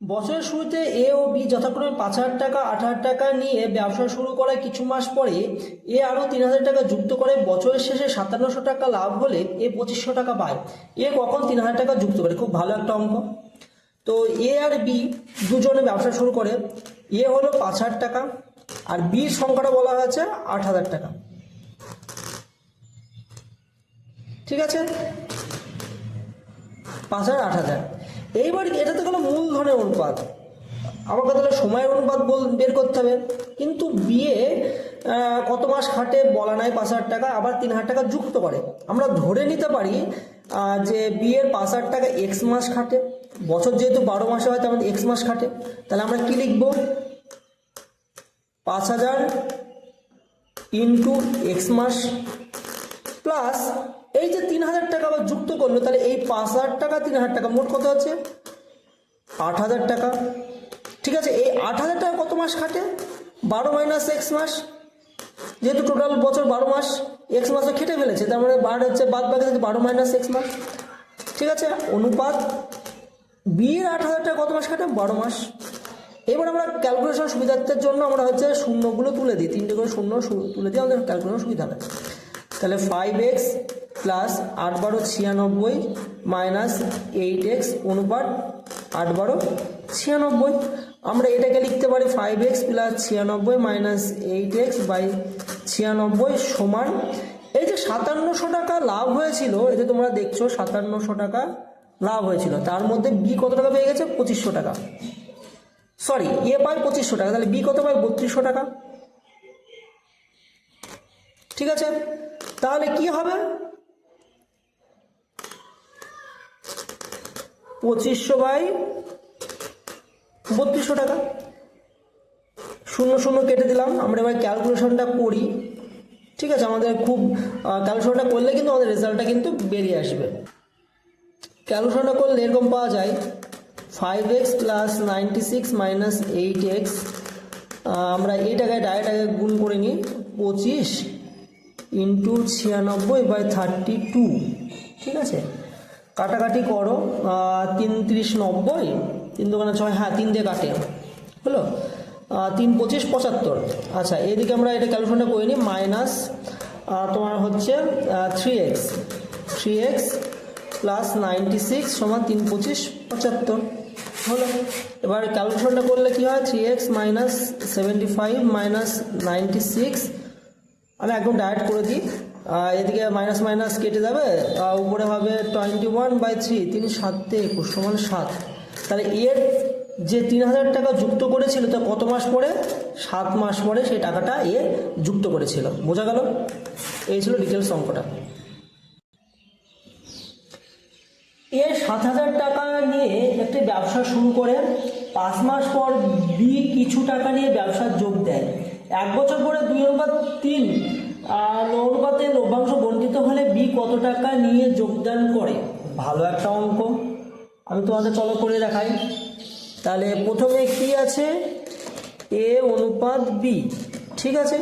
বছরের শুরুতে এ ও বি যথাক্রমে পাঁচ হাজার টাকা, আট হাজার টাকা নিয়ে ব্যবসা শুরু করার কিছু মাস পরে এ আরও তিন হাজার টাকা যুক্ত করে বছরের শেষে সাতান্নশো টাকা লাভ হলে এ পঁচিশশো টাকা পায়। এ কখন তিন হাজার টাকা যুক্ত করে? খুব ভালো একটা অঙ্ক। তো এ আর বি দুজনে ব্যবসা শুরু করে। এ হলো পাঁচ হাজার টাকা আর বির সংখ্যাটা বলা হয়েছে আট হাজার টাকা। ঠিক আছে? পাঁচ হাজার, আট হাজার। এইবার এটা তো কোনো মূলধনের অনুপাত। আমাকে তাহলে সময়ের অনুপাত বল, বের করতে হবে। কিন্তু বিয়ে কত মাস খাটে বলা নাই পাঁচ হাজার টাকা, আবার তিন হাজার টাকা যুক্ত করে। আমরা ধরে নিতে পারি যে বিয়ের পাঁচ হাজার টাকা এক্স মাস খাটে। বছর যেহেতু বারো মাসে হয়, তার এক্স মাস খাটে। তাহলে আমরা কি লিখব? পাঁচ হাজার ইন্টু এক্স মাস প্লাস এই যে তিন হাজার টাকা আবার যুক্ত করল, তাহলে এই পাঁচ হাজার টাকা, তিন হাজার টাকা, মোট কত হচ্ছে আট হাজার টাকা। ঠিক আছে, এই আট হাজার টাকা কত মাস খাটে? বারো মাইনাস এক্স মাস। যেহেতু টোটাল বছর বারো মাস এক্স মাসও খেটে ফেলেছে, তার মানে বার হচ্ছে বাদ বাকি থেকে বারো মাইনাস এক্স মাস। ঠিক আছে, অনুপাত। বিয়ের আট হাজার টাকা কত মাস খাটে? বারো মাস। এবার আমরা ক্যালকুলেশন সুবিধার্থের জন্য আমরা হচ্ছে শূন্যগুলো তুলে দিই, তিনটে করে শূন্য তুলে দিই, আমাদের ক্যালকুলেশন সুবিধা হয় তাহলে ফাইভ এক্স প্লাস আট বারো ছিয়ানব্বই মাইনাস এইট এক্স অনুপাত আট বারো ছিয়ানব্বই। আমরা এটাকে লিখতে পারি ফাইভ এক্স প্লাস ছিয়ানব্বই মাইনাস এইট এক্স বাই ছিয়ানব্বই সমান। এই যে সাতান্নশো টাকা লাভ হয়েছিল, এই যে তোমরা দেখছ সাতান্নশো টাকা লাভ হয়েছিল, তার মধ্যে বি কত টাকা পেয়ে গেছে? পঁচিশশো টাকা। সরি এ পায় পঁচিশশো টাকা, তাহলে বি কত পায়? বত্রিশশো টাকা। ঠিক আছে? তাহলে কি হবে? পঁচিশশো বাই বত্রিশশো টাকা। শূন্য শূন্য কেটে দিলাম। আমরা এবার ক্যালকুলেশনটা করি। ঠিক আছে, আমাদের খুব ক্যালকুলেশনটা করলে কিন্তু আমাদের রেজাল্টটা কিন্তু বেরিয়ে আসবে। ক্যালকুলেশনটা করলে এরকম পাওয়া যায়। Five X plus ninety six minus eight X আমরা এই টাকায় ডাইরেক্ট আগে গুণ করে নিই। পঁচিশ ইন্টু ছিয়ানব্বই বাই থার্টি টু ঠিক আছে? কাটাকাটি করো আহ, তিন তিরিশ নব্বই তিন দোকানে ছয় হ্যাঁ তিন দিয়ে কাটে। হলো? তিন পঁচিশ পঁচাত্তর। আচ্ছা এদিকে আমরা এটা ক্যালকুলেশনটা করে নিই মাইনাস তোমার হচ্ছে three X three X plus ninety six সমান তিন পঁচিশ পঁচাত্তর। হলো? এবার ক্যালকুলেশনটা করলে কি হয়? Three X minus seventy five minus ninety six আমি একদম ডায়েট করে দিই। এদিকে মাইনাস মাইনাস কেটে যাবে। উপরে হবে টোয়েন্টি ওয়ান বাই থ্রি তিন সাতে একুশ সমান সাত। তাহলে এর যে তিন হাজার টাকা যুক্ত করেছিল, তা কত মাস পরে? সাত মাস পরে সেই টাকাটা এ যুক্ত করেছিল। বোঝা গেল? এই ছিল ডিটেলস অঙ্কটা। এ সাত হাজার টাকা নিয়ে একটি ব্যবসা শুরু করে, পাঁচ মাস পর বি কিছু টাকা নিয়ে ব্যবসার যোগ দেয়। এক বছর পরে দুই অনুপাত তিন অনুপাতে লভ্যাংশ বন্টিত হলে বি কত টাকা নিয়ে যোগদান করে? ভালো একটা অঙ্ক। আমি তোমাদের চলো করে দেখাই। তাহলে প্রথমে কি আছে? এ অনুপাত বি, ঠিক আছে?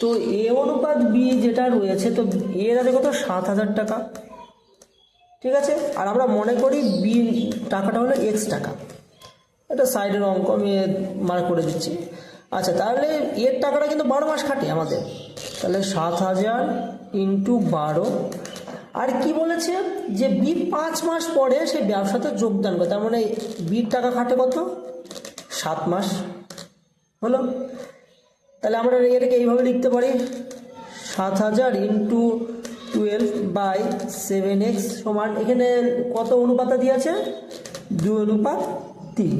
তো এ অনুপাত বি যেটা রয়েছে, তো এর আছে কত? সাত হাজার টাকা, ঠিক আছে? আর আমরা মনে করি বি টাকাটা হলো এক্স টাকা। এটা সাইডের অঙ্ক, আমি মার্ক করে দিচ্ছি। আচ্ছা তাহলে এর টাকাটা কিন্তু বারো মাস খাটে আমাদের। তাহলে সাত হাজার ইন্টু বারো। আর কি বলেছে? যে বি পাঁচ মাস পরে সে ব্যবসাতে যোগদান করে। তার মানে বির টাকা খাটে কত? সাত মাস। হলো? তাহলে আমরা এটাকে এইভাবে লিখতে পারি। সাত হাজার into twelve by seven X সমান, এখানে কত অনুপাতা দিয়েছে? দুই অনুপাত তিন।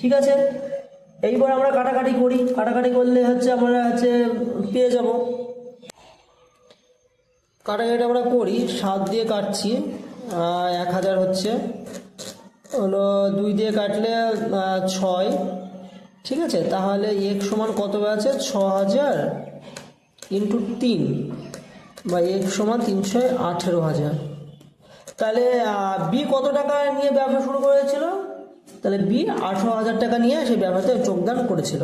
ঠিক আছে? এইবার আমরা কাটাকাটি করি। কাটাকাটি করলে হচ্ছে আমরা হচ্ছে পেয়ে যাব। কাটাকাটি আমরা করি, সাত দিয়ে কাটছি এক হাজার হচ্ছে। হলো দুই দিয়ে কাটলে ছয়। ঠিক আছে? তাহলে এক সমান কত আছে? ছ হাজার ইন্টু তিন। বা এক সমান তিনশো আঠেরো হাজার। তাহলে বি কত টাকা নিয়ে ব্যবসা শুরু করেছিল? তাহলে বি আঠেরো হাজার টাকা নিয়ে সেই ব্যবসাতে যোগদান করেছিল।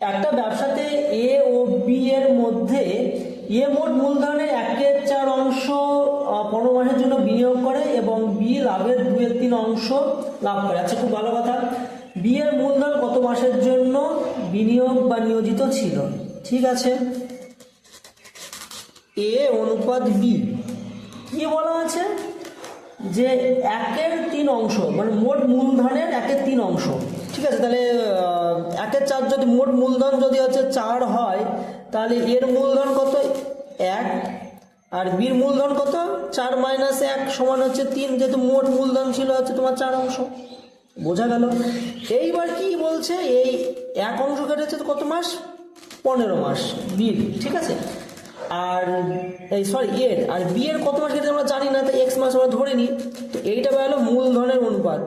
একটা ব্যবসাতে এ ও বি এর মধ্যে এ মোট মূলধনের একের চার অংশ পনেরো মাসের জন্য বিনিয়োগ করে এবং বি লাভের দুয়ের তিন অংশ লাভ করে। আচ্ছা খুব ভালো কথা। বি এর মূলধন কত মাসের জন্য বিনিয়োগ বা নিয়োজিত ছিল? ঠিক আছে। এ অনুপাত বি কি বলা আছে? যে একের তিন অংশ মানে মোট মূলধনের একের তিন অংশ। ঠিক আছে, তাহলে একের চার যদি মোট মূলধন যদি হচ্ছে চার হয়, তাহলে এর মূলধন কত? এক। আর বির মূলধন কত? চার মাইনাস এক সমান হচ্ছে তিন, যেহেতু মোট মূলধন ছিল হচ্ছে তোমার চার অংশ। বোঝা গেল? এইবার কি বলছে? এই এক অংশ কেটেছে কত মাস? পনেরো মাস, বির। ঠিক আছে? আর, এই সরি এর আর বি এর কত মাস কেটেছে আমরা জানি না, তো এক্স মাস আমরা ধরে নিই তো এইটা বেরোলো মূলধনের অনুপাত।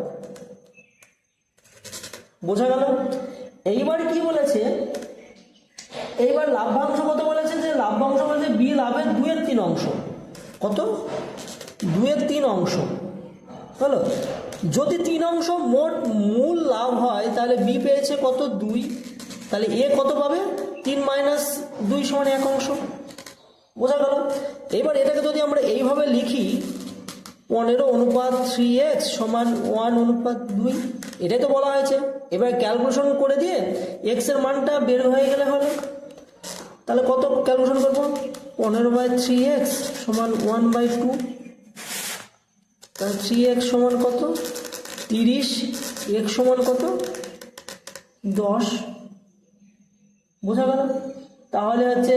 বোঝা গেল? এইবার কি বলেছে? এইবার লাভ্যাংশ কত বলেছে? যে লাভ্যাংশ বলেছে বি লাভের দুয়ের তিন অংশ। কত? দুয়ের তিন অংশ। হলো? যদি তিন অংশ মোট মূল লাভ হয়, তাহলে বি পেয়েছে কত? দুই। তাহলে এ কত পাবে? তিন মাইনাস দুই সমান এক অংশ। বোঝা গেল? এবার এটাকে যদি আমরা এইভাবে লিখি, পনেরো অনুপাত থ্রি এক্স সমান ওয়ান অনুপাত দুই, এটাই তো বলা হয়েছে। এবার ক্যালকুলেশন করে দিয়ে এক্সের মানটা বের হয়ে গেলে হলো তাহলে কত ক্যালকুলেশন করব? পনেরো বাই থ্রি এক্স সমান ওয়ান বাই টু তাহলে থ্রি এক্স সমান কত? তিরিশ। এক্স সমান কত? দশ। বোঝা গেল? তাহলে হচ্ছে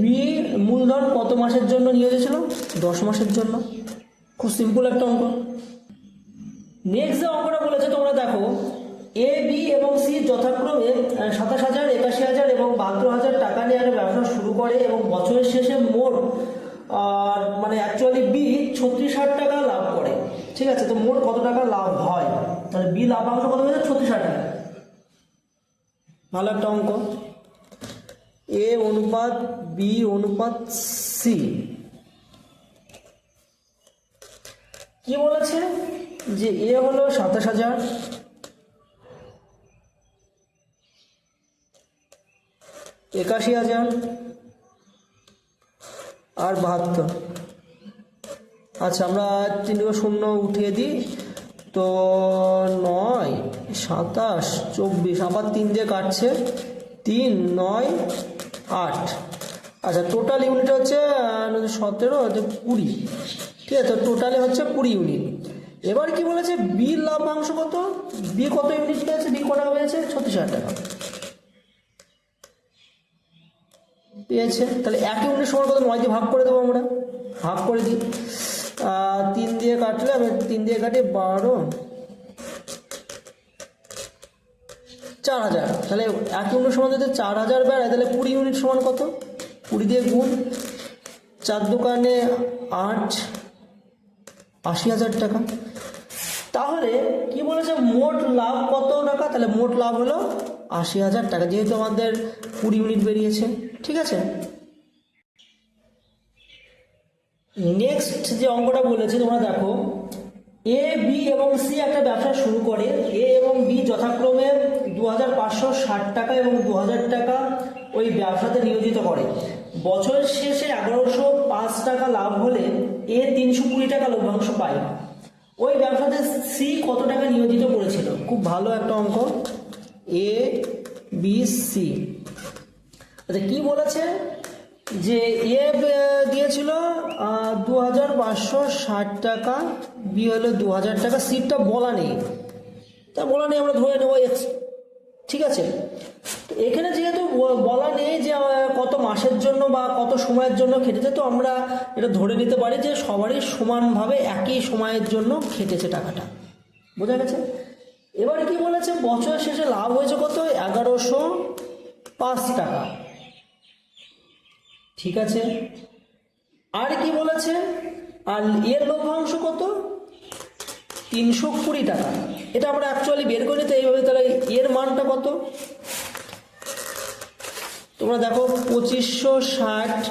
বি মূলধন কত মাসের জন্য নিয়ে গেছিল দশ মাসের জন্য। খুব সিম্পল একটা অঙ্ক। নেক্সট যে অঙ্কটা বলেছে তোমরা দেখো এ বি এবং সি যথাক্রমে সাতাশ হাজার, একাশি হাজার এবং বাহাত্তর হাজার টাকা নিয়ে ব্যবসা শুরু করে এবং বছরের শেষে মোট আর মানে অ্যাকচুয়ালি বি ছত্রিশ হাজার টাকা লাভ করে। ঠিক আছে, তো মোট কত টাকা লাভ হয়? তাহলে বি লাভাংশ কত হয়েছে? ছত্রিশ হাজার টাকা। ভালো একটা অঙ্ক। অনুপাত বি অনুপাত সি কি বলেছে? যে এ হলো সাতাশ হাজার। একাশি হাজার। আর বাহাত্তর। আচ্ছা আমরা তিনটে শূন্য উঠিয়ে দিই। তো নয়, সাতাশ, চব্বিশ, আবার তিন দিয়ে কাটছে। তিন, নয় আট। আচ্ছা টোটাল ইউনিট হচ্ছে সতেরো হচ্ছে কুড়ি। ঠিক আছে, তো টোটালে হচ্ছে কুড়ি ইউনিট এবার কি বলেছে? বি লাভাংশ কত? বি কত ইউনিট পেয়েছে? বি কত টাকা পেয়েছে? ছত্রিশ হাজার টাকা। পেয়েছে। তাহলে এক ইউনিট সমান কত? নয় ভাগ করে দেবো আমরা। ভাগ করে দিই। তিন দিয়ে কাটলে, আমি তিন দিয়ে কাটি বারো। চার হাজার। তাহলে এক ইউনিট সমান যদি চার হাজার বেড়ায়, তাহলে কুড়ি ইউনিট সমান কত? কুড়ি দিয়ে গুণ চার দোকানে আট, আশি হাজার টাকা। তাহলে কি বলেছে? মোট লাভ কত টাকা? তাহলে মোট লাভ হলো আশি হাজার টাকা, যেহেতু আমাদের কুড়ি ইউনিট বেরিয়েছে। ঠিক আছে? নেক্সট যে অঙ্কটা বলেছে, তোমরা দেখো। এ বি এবং সি একটা ব্যবসা শুরু করে। এ এবং বি যথাক্রমে দু হাজার পাঁচশো ষাট টাকা এবং দু হাজার টাকা ওই ব্যবসাতে নিয়োজিত করে। বছরের শেষে এগারোশো পাঁচ টাকা লাভ হলে এ তিনশো কুড়ি টাকা লভ্যাংশ পায়। ওই ব্যবসাতে সি কত টাকা নিয়োজিত করেছিল? খুব ভালো একটা অঙ্ক। এ বি সি আচ্ছা কি বলেছে? যে বে- দিয়েছিল দু হাজার পাঁচশো ষাট টাকা, বি হলো দু হাজার টাকা সিটটা বলা নেই। তা বলা নেই, আমরা ধরে নেব ঠিক আছে? এখানে যেহেতু বলা নেই যে কত মাসের জন্য বা কত সময়ের জন্য খেটেছে, তো আমরা এটা ধরে নিতে পারি যে, সবারই সমানভাবে একই সময়ের জন্য খেটেছে টাকাটা। বোঝা গেছে? এবার কি বলেছে? বছরের শেষে লাভ হয়েছে কত? এগারোশো পাঁচ টাকা। ঠিক আছে? আর কি বলেছে? আর এর লভ্যাংশ কত? তিনশো কুড়ি টাকা। এটা আমরা অ্যাকচুয়ালি বের করি, তো এইভাবে তাহলে এর মানটা কত? তোমরা দেখো, পঁচিশশো ষাট।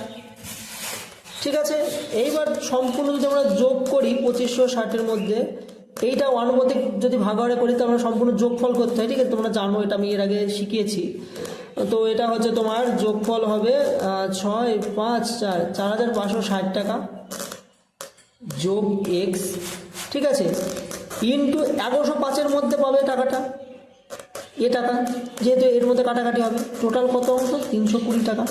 ঠিক আছে? এইবার সম্পূর্ণ যদি আমরা যোগ করি পঁচিশশো ষাটের মধ্যে, এইটা অনুপাতিক যদি ভাগাভাগি করি তো আমরা সম্পূর্ণ যোগফল করতে হয়। ঠিক আছে? তোমরা জানো, এটা আমি এর আগে শিখিয়েছি। তো এটা হচ্ছে তোমার যোগফল হবে ছয়, পাঁচ, চার চার হাজার পাঁচশো ষাট টাকা যোগ এক্স ঠিক আছে? ইন্টু এগারোশো পাঁচের মধ্যে পাবে টাকাটা। এ টাকা, যেহেতু এর মধ্যে কাটাকাটি হবে। টোটাল কত অংশ? তিনশো কুড়ি টাকা।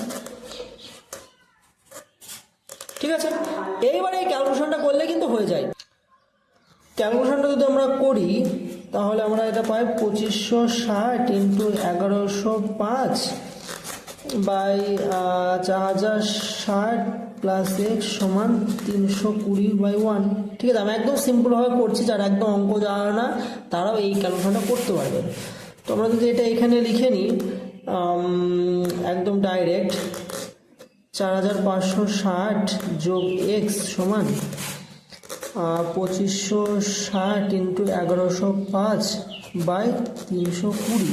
ঠিক আছে? এইবারে এই ক্যালকুলেশনটা করলে কিন্তু হয়ে যায়। ক্যালকুলেশনটা যদি আমরা করি তাহলে আমরা এটা পাই পঁচিশশো ষাট ইন্টু এগারোশো পাঁচ বাই চার হাজার ষাট প্লাস এক্স সমান তিনশো কুড়ি বাই ওয়ান ঠিক আছে, আমি একদম সিম্পলভাবে করছি, যারা একদম অঙ্ক জানা না, তারাও এই ক্যালকুলেশনটা করতে পারবে। তো আমরা যদি এটা এখানে লিখে নিই একদম ডাইরেক্ট চার হাজার পাঁচশো ষাট যোগ এক্স সমান পঁচিশশো ষাট ইন্টু এগারোশো পাঁচ বাই তিনশো কুড়ি।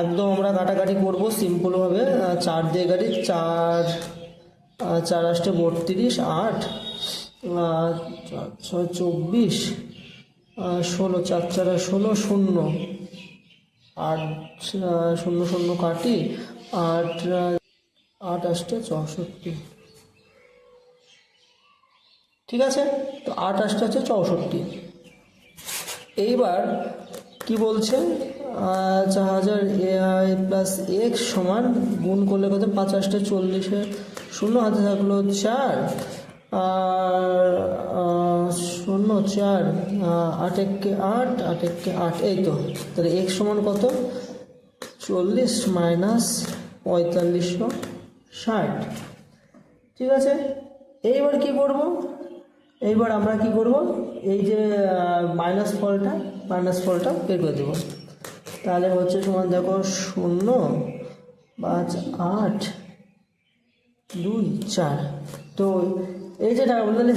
একদম আমরা কাটাকাটি করব সিম্পলভাবে চার দিয়ে গাড়ি, চার চার আষ্টে বত্রিশ, আট ছয়, চব্বিশ ষোলো, চার, চারা, ষোলো, শূন্য, আট শূন্য শূন্য কাটি, আট আট আষ্টে চৌষট্টি। ঠিক আছে? তো আট আটটা হচ্ছে চৌষট্টি। এইবার কি বলছে? চার হাজার এআই প্লাস এক্স সমান গুণ করলে কত? পাঁচ আটটা চল্লিশে শূন্য, হাতে থাকল চার। আর শূন্য, চার আট এককে আট আট এককে আট। এই তো, তাহলে এক্স সমান কত? চল্লিশ মাইনাস পঁয়তাল্লিশশো ষাট। ঠিক আছে? এইবার কি করব? এইবার আমরা কি করব? এই যে মাইনাস ফলটা মাইনাস ফলটা বের করে দেবো। তাহলে হচ্ছে তোমার দেখো শূন্য, পাঁচ, আট, দুই, চার। তো এই যে টাকা তাহলে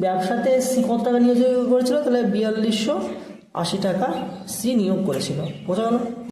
ব্যবসাতে সি কত টাকা নিয়োগ করেছিল? তাহলে বিয়াল্লিশশো আশি টাকা সি নিয়োগ করেছিল। বোঝা গেল?